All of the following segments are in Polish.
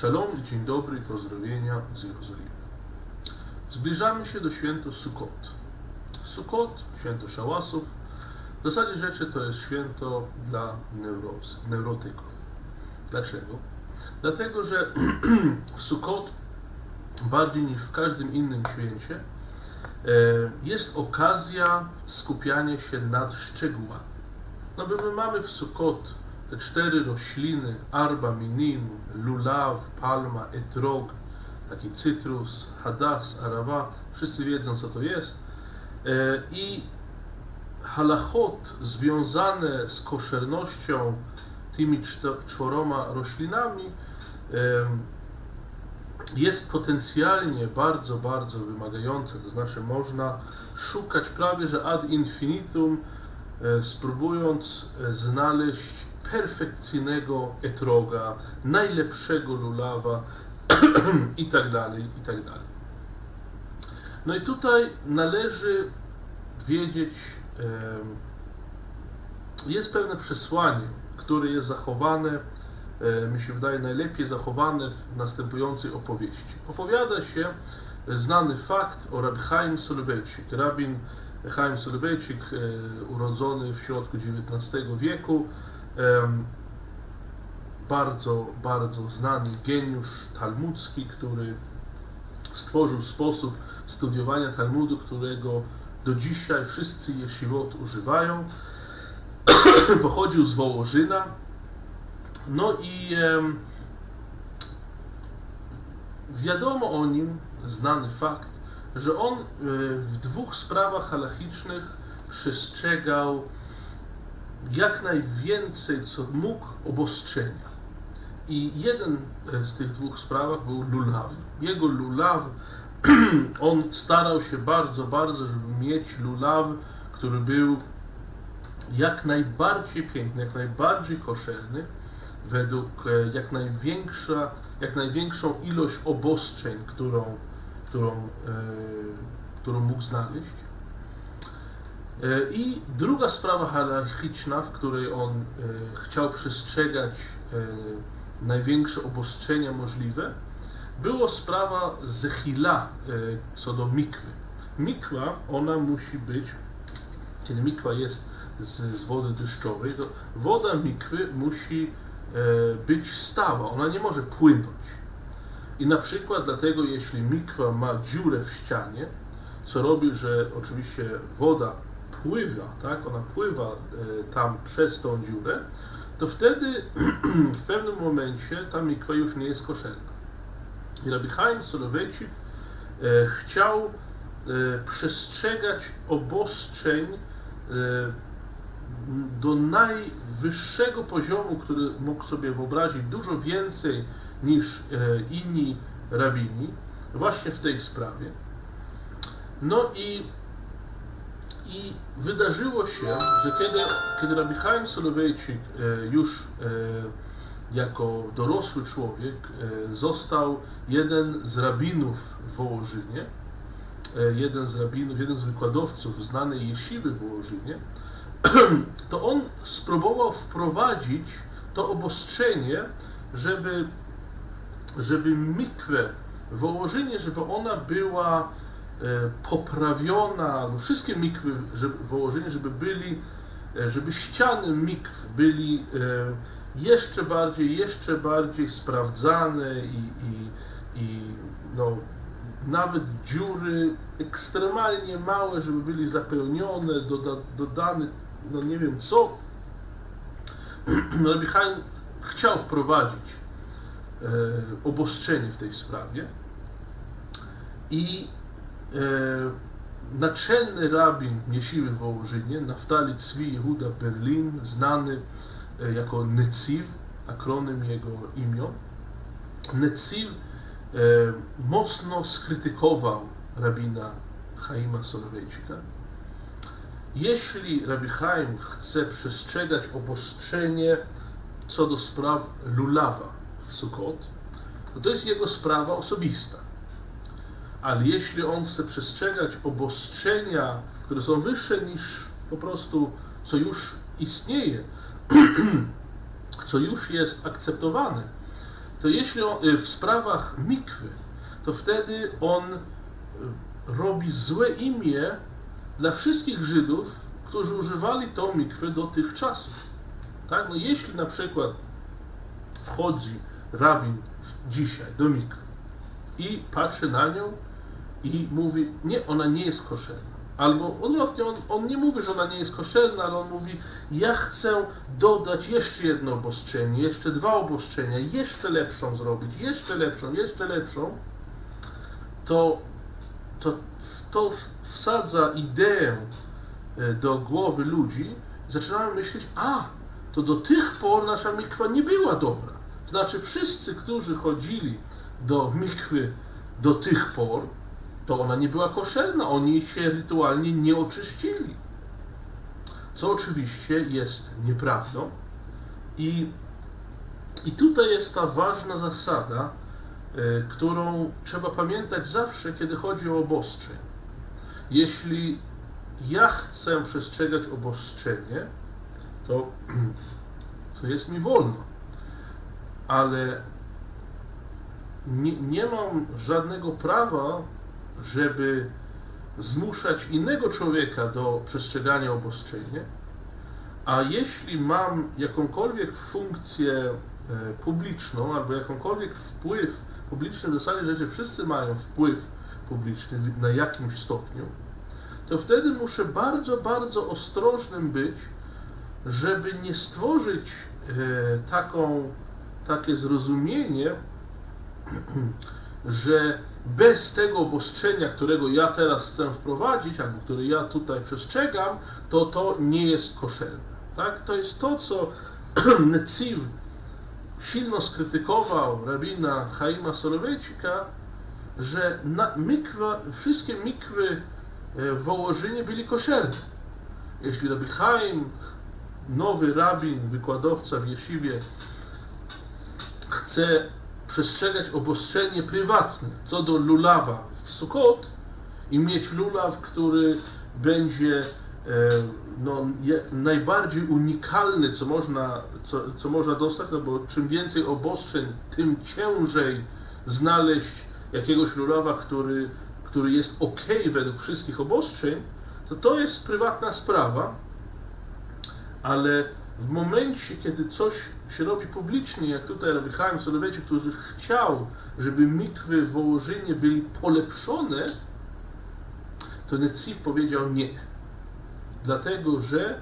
Szalom i dzień dobry, pozdrowienia z Jerozolimy. Zbliżamy się do święto Sukkot. Sukkot, święto szałasów, w zasadzie rzeczy to jest święto dla neuroz, neurotyków. Dlaczego? Dlatego, że w Sukkot bardziej niż w każdym innym święcie e, jest okazja skupiania się nad szczegółami. No bo my mamy w Sukkot te cztery rośliny, arba, minim, lulaw, palma, etrog, taki cytrus, hadas, arawa, wszyscy wiedzą co to jest. E, I halachot związane z koszernością tymi czworoma roślinami em, jest potencjalnie bardzo, bardzo wymagające, to znaczy można szukać prawie że ad infinitum, e, spróbując e, znaleźć perfekcyjnego etroga, najlepszego lulawa i tak dalej, i tak dalej. No i tutaj należy wiedzieć, jest pewne przesłanie, które jest zachowane, mi się wydaje najlepiej zachowane w następującej opowieści. Opowiada się znany fakt o Rabbi Chaim Soloveitchik. Rabin Chaim Soloveitchik, e, urodzony w środku XIX wieku, bardzo, bardzo znany geniusz talmudzki, który stworzył sposób studiowania Talmudu, którego do dzisiaj wszyscy jesiwot używają. Pochodził z Wołożyna. No i wiadomo o nim, znany fakt, że on e, w dwóch sprawach halachicznych przestrzegał jak najwięcej, co mógł, obostrzenia. I jeden e, z tych dwóch sprawach był lulaw. Jego lulaw, on starał się bardzo, bardzo, żeby mieć lulaw, który był jak najbardziej piękny, jak najbardziej koszerny, według e, jak największa, jak największą ilość obostrzeń, którą, którą, e, którą mógł znaleźć. E, I druga sprawa halachiczna, w której on e, chciał przestrzegać e, największe obostrzenia możliwe, było sprawa zechila co do mikwy. Mikwa, ona musi być, kiedy mikwa jest z, z wody deszczowej, to woda mikwy musi być stała, ona nie może płynąć. I na przykład dlatego, jeśli mikwa ma dziurę w ścianie, co robi, że oczywiście woda pływa, tak, ona pływa e, tam przez tą dziurę, to wtedy w pewnym momencie ta mikwa już nie jest koszerna. I Rabbi Chaim Soloveitchik e, chciał e, przestrzegać obostrzeń do najwyższego poziomu, który mógł sobie wyobrazić, dużo więcej niż inni rabini, właśnie w tej sprawie. No i, i wydarzyło się, że kiedy, kiedy Rabbi Chaim e, już e, jako dorosły człowiek e, został jeden z rabinów w Wołożynie, jeden z rabinów, jeden z wykładowców znanej jesiwy w Wołożynie, to on spróbował wprowadzić to obostrzenie, żeby, żeby mikwę w Wołożynie, żeby ona była poprawiona, no wszystkie mikwy żeby, w Wołożynie, żeby byli, e, żeby ściany mikw byli e, jeszcze bardziej, jeszcze bardziej sprawdzane i, i, i no, nawet dziury ekstremalnie małe, żeby byli zapełnione, doda, dodane, no nie wiem co. Rabbi Chaim chciał wprowadzić e, obostrzenie w tej sprawie i e, naczelny rabin Miesiły w Wołożynie, Naftali Tzvi Jehuda Berlin, znany e, jako Netsiv, akronym jego imion, Netsiv e, mocno skrytykował rabina Chaima Soloveitchika. Jeśli Rabbi Chaim chce przestrzegać obostrzenie co do spraw lulawa w Sukkot, to to jest jego sprawa osobista. Ale jeśli on chce przestrzegać obostrzenia, które są wyższe niż po prostu co już istnieje, co już jest akceptowane, to jeśli on, y, w sprawach mikwy, to wtedy on y, robi złe imię dla wszystkich Żydów, którzy używali tą mikwę do tych czasów. Tak? No jeśli na przykład wchodzi rabin dzisiaj do mikwy i patrzy na nią i mówi, nie, ona nie jest koszerna. Albo odwrotnie, on, on nie mówi, że ona nie jest koszerna, ale on mówi, ja chcę dodać jeszcze jedno obostrzenie, jeszcze dwa obostrzenia, jeszcze lepszą zrobić, jeszcze lepszą, jeszcze lepszą, to to, to wsadza ideę e, do głowy ludzi, zaczynają myśleć, a, to do tych por nasza mikwa nie była dobra. Znaczy wszyscy, którzy chodzili do mikwy do tych por, to ona nie była koszerna, oni się rytualnie nie oczyścili. Co oczywiście jest nieprawdą. I, i tutaj jest ta ważna zasada, y, którą trzeba pamiętać zawsze, kiedy chodzi o obostrzeń. Jeśli ja chcę przestrzegać obostrzenie, to, to jest mi wolno. Ale nie, nie mam żadnego prawa, żeby zmuszać innego człowieka do przestrzegania obostrzenia, a jeśli mam jakąkolwiek funkcję e, publiczną albo jakąkolwiek wpływ publiczny, w zasadzie że wszyscy mają wpływ publiczny na jakimś stopniu, to wtedy muszę bardzo, bardzo ostrożnym być, żeby nie stworzyć e, taką, takie zrozumienie, że bez tego obostrzenia, którego ja teraz chcę wprowadzić, albo które ja tutaj przestrzegam, to to nie jest koszerne. Tak? To jest to, co Netziv silno skrytykował rabina Chaima Solowiecika, że mikwa, wszystkie mikwy e, w Wołożynie byli koszerne. Jeśli Rabbi Chaim, nowy rabin, wykładowca w Jeszywie, chce przestrzegać obostrzenie prywatne co do lulawa w Sukkot i mieć lulaw, który będzie e, no, najbardziej unikalny, co można, co, co można dostać, no bo czym więcej obostrzeń, tym ciężej znaleźć jakiegoś lulawa, który, który jest ok według wszystkich obostrzeń, to to jest prywatna sprawa, ale w momencie, kiedy coś się robi publicznie, jak tutaj robi Chaim Solowiecie, który chciał, żeby mikwy w Wołożynie byli polepszone, to Netziv powiedział nie. Dlatego, że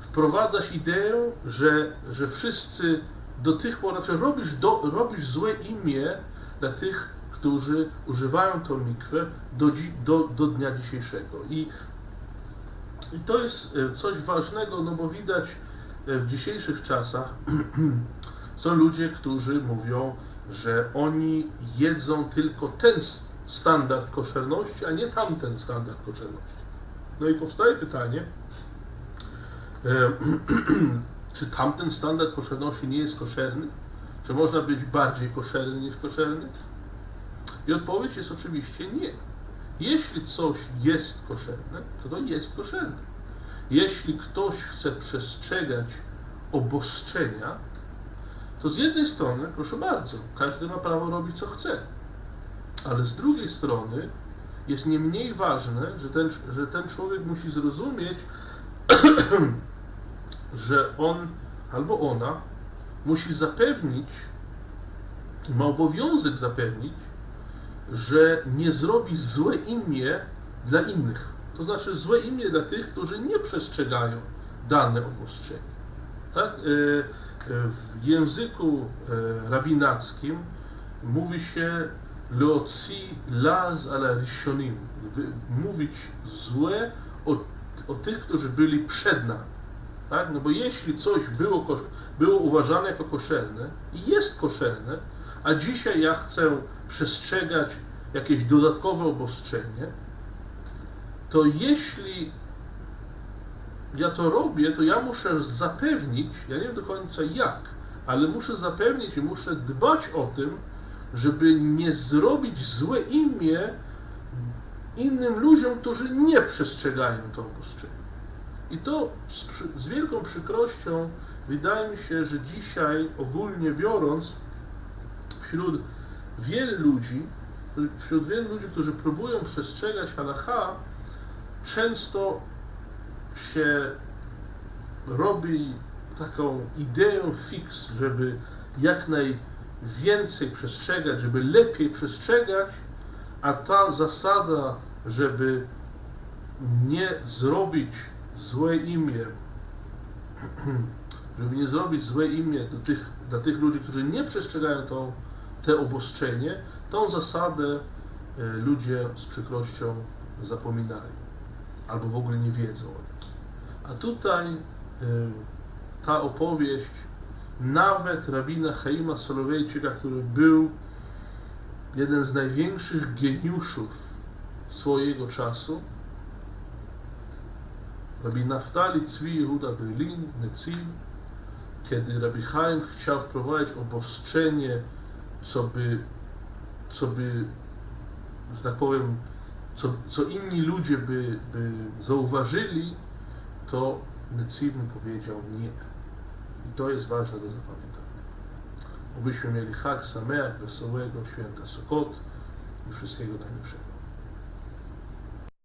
wprowadzasz ideę, że, że wszyscy do tych znaczy robisz, do, robisz złe imię dla tych, którzy używają tą mikwę do, do, do dnia dzisiejszego. I, I to jest e, coś ważnego, no bo widać w dzisiejszych czasach są ludzie, którzy mówią, że oni jedzą tylko ten standard koszerności, a nie tamten standard koszerności. No i powstaje pytanie, e, czy tamten standard koszerności nie jest koszerny? Czy można być bardziej koszerny niż koszerny? I odpowiedź jest oczywiście nie. Jeśli coś jest koszerne, to to jest koszerne. Jeśli ktoś chce przestrzegać obostrzenia, to z jednej strony, proszę bardzo, każdy ma prawo robić co chce. Ale z drugiej strony jest nie mniej ważne, że ten, że ten człowiek musi zrozumieć, że on albo ona musi zapewnić, ma obowiązek zapewnić, że nie zrobi złe imię dla innych. To znaczy złe imię dla tych, którzy nie przestrzegają dane obostrzenia. Tak? E, e, W języku e, rabinackim mówi się leoci laz ala rishonim, mówić złe o, o tych, którzy byli przed nami. Tak? No bo jeśli coś było, było uważane jako koszerne i jest koszerne, a dzisiaj ja chcę przestrzegać jakieś dodatkowe obostrzenie, to jeśli ja to robię, to ja muszę zapewnić, ja nie wiem do końca jak, ale muszę zapewnić i muszę dbać o tym, żeby nie zrobić złe imię innym ludziom, którzy nie przestrzegają to obostrzenie. I to z, z wielką przykrością wydaje mi się, że dzisiaj ogólnie biorąc, wśród wielu ludzi, wśród wielu ludzi, którzy próbują przestrzegać halacha, często się robi taką ideę fix, żeby jak najwięcej przestrzegać, żeby lepiej przestrzegać, a ta zasada, żeby nie zrobić złe imię, żeby nie zrobić złe imię do tych, dla tych ludzi, którzy nie przestrzegają tą, te obostrzenie, tą zasadę e, ludzie z przykrością zapominali albo w ogóle nie wiedzą. A tutaj y, ta opowieść nawet rabina Chaima Solowiejczyka, który był jeden z największych geniuszów swojego czasu, Rabbi Naftali Tzvi Yehuda Berlin, Necim, kiedy Rabbi Chaim chciał wprowadzić obostrzenie, co by, co by, że tak powiem, co, co inni ludzie by, by zauważyli, to Necim powiedział nie. I to jest ważne do zapamiętania. Obyśmy mieli Hak Sameach, wesołego, święta Sokot i wszystkiego najlepszego.